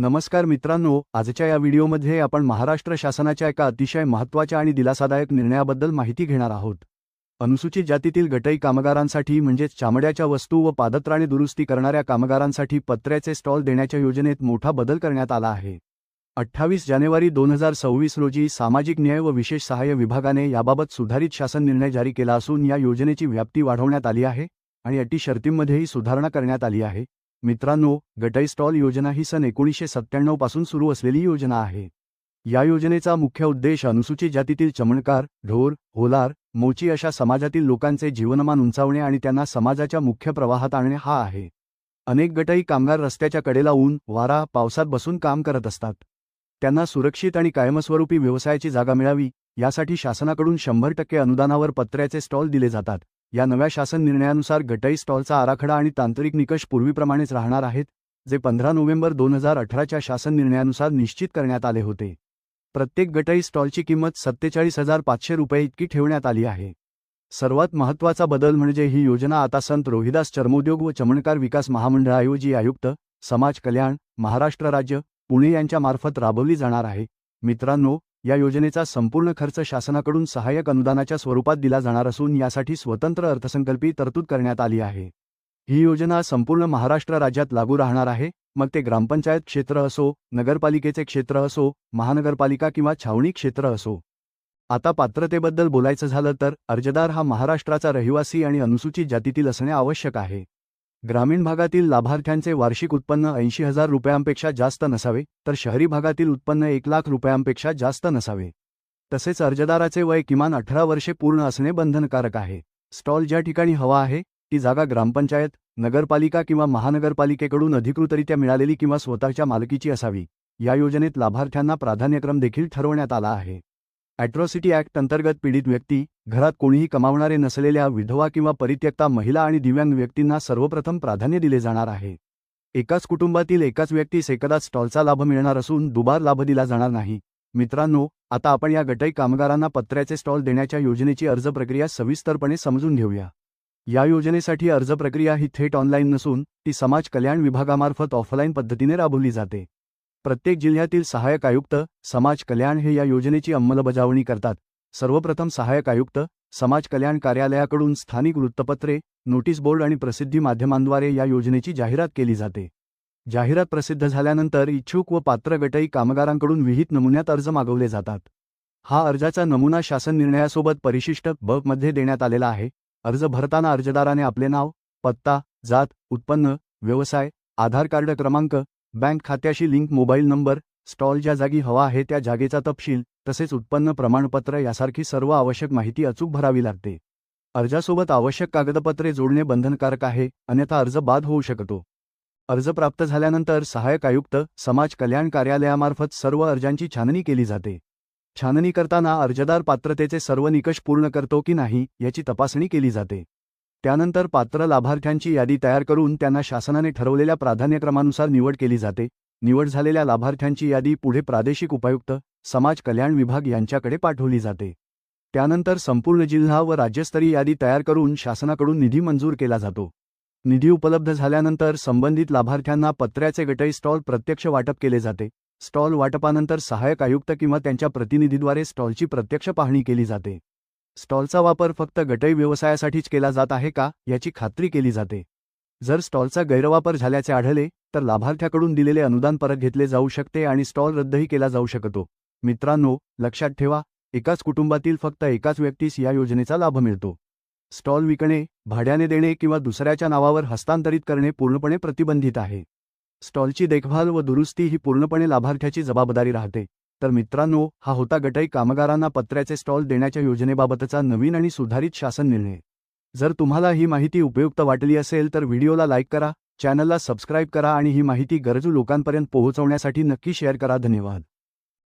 नमस्कार मित्रांनो आजच्या या व्हिडिओमध्ये आपण महाराष्ट्र शासनाच्या एका अतिशय महत्त्वाच्या आणि दिलासादायक निर्णयाबद्दल माहिती घेणार आहोत. अनुसूचित जातीतील गटई कामगारांसाठी म्हणजेच चामड्याच्या वस्तू व पादत्राणे दुरुस्ती करणाऱ्या कामगारांसाठी पत्र्याचे स्टॉल देण्याच्या योजनेत मोठा बदल करण्यात आला आहे. अठ्ठावीस जानेवारी दोन हजार सव्वीस रोजी सामाजिक न्याय व विशेष सहाय्य विभागाने याबाबत सुधारित शासन निर्णय जारी केला असून या योजनेची व्याप्ती वाढवण्यात आली आहे आणि अटी शर्तींमध्येही सुधारणा करण्यात आली आहे. मित्रांनो गटई स्टॉल योजना ही सन एकोणीसशे सत्त्याण्णवपासून सुरू असलेली योजना आहे. या योजनेचा मुख्य उद्देश अनुसूचित जातीतील चमणकार ढोर होलार मोची अशा समाजातील लोकांचे जीवनमान उंचावणे आणि त्यांना समाजाच्या मुख्य प्रवाहात आणणे हा आहे. अनेक गटई कामगार रस्त्याच्या कडेला ऊन वारा पावसात बसून काम करत असतात. त्यांना सुरक्षित आणि कायमस्वरूपी व्यवसायाची जागा मिळावी यासाठी शासनाकडून शंभर टक्के अनुदानावर पत्र्याचे स्टॉल दिले जातात. या नव्या शासन निर्णयानुसार गटई स्टॉलचा आराखडा आणि तांत्रिक निकष पूर्वीप्रमाणेच राहणार आहेत जे पंधरा नोव्हेंबर दोन हजार अठराच्या शासन निर्णयानुसार निश्चित करण्यात आले होते. प्रत्येक गटई स्टॉलची किंमत सत्तेचाळीस हजार पाचशे रुपये इतकी ठेवण्यात आली आहे. सर्वात महत्त्वाचा बदल म्हणजे ही योजना आता संत रोहिदास चर्मोद्योग व चमणकार विकास महामंडळाऐवजी आयुक्त समाज कल्याण महाराष्ट्र राज्य पुणे यांच्यामार्फत राबवली जाणार आहे. मित्रांनो या योजनेचा संपूर्ण खर्च शासनाकडून सहाय्यक अनुदानाच्या स्वरूपात दिला जाणार असून यासाठी स्वतंत्र अर्थसंकल्पी तरतूद करण्यात आली आहे. ही योजना संपूर्ण महाराष्ट्र राज्यात लागू राहणार आहे. मग ते ग्रामपंचायत क्षेत्र असो नगरपालिकेचे क्षेत्र असो महानगरपालिका किंवा छावणी क्षेत्र असो. आता पात्रतेबद्दल बोलायचं झालं तर अर्जदार हा महाराष्ट्राचा रहिवासी आणि अनुसूचित जातीतील असणे आवश्यक आहे. ग्रामीण भागातील लाभार्थ्यांचे वार्षिक उत्पन्न ऐंशी हजार रुपयांपेक्षा जास्त नसावे तर शहरी भागातील उत्पन्न एक लाख रुपयांपेक्षा जास्त नसावे. तसेच अर्जदाराचे वय किमान अठरा वर्षे पूर्ण असणे बंधनकारक आहे. स्टॉल ज्या ठिकाणी हवा आहे ती जागा ग्रामपंचायत नगरपालिका किंवा महानगरपालिकेकडून अधिकृतरित्या मिळालेली किंवा स्वतःच्या मालकीची असावी. या योजनेत लाभार्थ्यांना प्राधान्यक्रम देखील ठरवण्यात आला आहे. अॅट्रॉसिटी ॲक्ट अंतर्गत पीडित व्यक्ती घरात कोणीही कमावणारे नसलेल्या विधवा किंवा परित्यक्ता महिला आणि दिव्यांग व्यक्तींना सर्वप्रथम प्राधान्य दिले जाणार आहे. एकाच कुटुंबातील एकाच व्यक्तीस एकदाच स्टॉलचा लाभ मिळणार असून दुबार लाभ दिला जाणार नाही. मित्रांनो आता आपण या गटई कामगारांना पत्र्याचे स्टॉल देण्याच्या योजनेची अर्ज प्रक्रिया सविस्तरपणे समजून घेऊया. या योजनेसाठी अर्ज प्रक्रिया ही थेट ऑनलाईन नसून ती समाज कल्याण विभागामार्फत ऑफलाईन पद्धतीने राबवली जाते. प्रत्येक जिल्ह्यातील सहाय्यक आयुक्त समाज कल्याण हे या योजनेची अंमलबजावणी करतात. सर्वप्रथम सहाय्यक आयुक्त समाज कल्याण कार्यालयाकडून स्थानिक वृत्तपत्रे नोटीस बोर्ड आणि प्रसिद्धी माध्यमांद्वारे या योजनेची जाहिरात केली जाते. जाहिरात प्रसिद्ध झाल्यानंतर इच्छुक व पात्र गटई कामगारांकडून विहित नमुन्यात अर्ज मागवले जातात. हा अर्जाचा नमुना शासन निर्णयासोबत परिशिष्ट ब मध्ये देण्यात आलेला आहे. अर्ज भरताना अर्जदाराने आपले नाव पत्ता जात उत्पन्न व्यवसाय आधार कार्ड क्रमांक बँक खात्याशी लिंक मोबाईल नंबर स्टॉल ज्या जागी हवा आहे त्या जागेचा तपशील तसेच उत्पन्न प्रमाणपत्र यासारखी सर्व आवश्यक माहिती अचूक भरावी लागते. अर्जासोबत आवश्यक कागदपत्रे जोडणे बंधनकारक आहे अन्यथा अर्ज बाद होऊ शकतो. अर्ज प्राप्त झाल्यानंतर सहाय्यक आयुक्त समाज कल्याण कार्यालयामार्फत सर्व अर्जांची छाननी केली जाते. छाननी करताना अर्जदार पात्रतेचे सर्व निकष पूर्ण करतो की नाही याची तपासणी केली जाते. त्यानंतर पात्र लाभार्थ्यांची यादी तयार करून त्यांना शासनाने ठरवलेल्या प्राधान्यक्रमानुसार निवड केली जाते. निवड झालेल्या लाभार्थ्यांची यादी पुढे प्रादेशिक उपायुक्त समाज कल्याण विभाग यांच्याकडे पाठवली जाते. त्यानंतर संपूर्ण जिल्हा व राज्यस्तरीय यादी तयार करून शासनाकडून निधी मंजूर केला जातो. निधी उपलब्ध झाल्यानंतर संबंधित लाभार्थ्यांना पत्र्याचे गटई स्टॉल प्रत्यक्ष वाटप केले जाते. स्टॉल वाटपानंतर सहाय्यक आयुक्त किंवा त्यांच्या प्रतिनिधीद्वारे स्टॉलची प्रत्यक्ष पाहणी केली जाते. स्टॉलचा वापर फक्त गटई व्यवसायासाठीच केला जात आहे का याची खात्री केली जाते. जर स्टॉलचा गैरवापर झाल्याचे आढळले तर लाभार्थ्याकडून दिलेले अनुदान परत घेतले जाऊ शकते आणि स्टॉल रद्दही केला जाऊ शकतो. मित्रांनो लक्षात ठेवा एकाच कुटुंबातील फक्त एकाच व्यक्तीस या योजनेचा लाभ मिळतो. स्टॉल विकणे भाड्याने देणे किंवा दुसऱ्याच्या नावावर हस्तांतरित करणे पूर्णपणे प्रतिबंधित आहे. स्टॉलची देखभाल व दुरुस्ती ही पूर्णपणे लाभार्थ्याची जबाबदारी राहते. तर मित्रांनो हा होता गटई कामगारांना पत्र्याचे स्टॉल देण्याच्या योजनेबाबतचा नवीन आणि सुधारित शासन निर्णय. जर तुम्हाला ही माहिती उपयुक्त वाटली असेल तर व्हिडिओला लाईक करा चॅनलला सबस्क्राईब करा आणि ही माहिती गरजू लोकांपर्यंत पोहोचवण्यासाठी नक्की शेअर करा. धन्यवाद.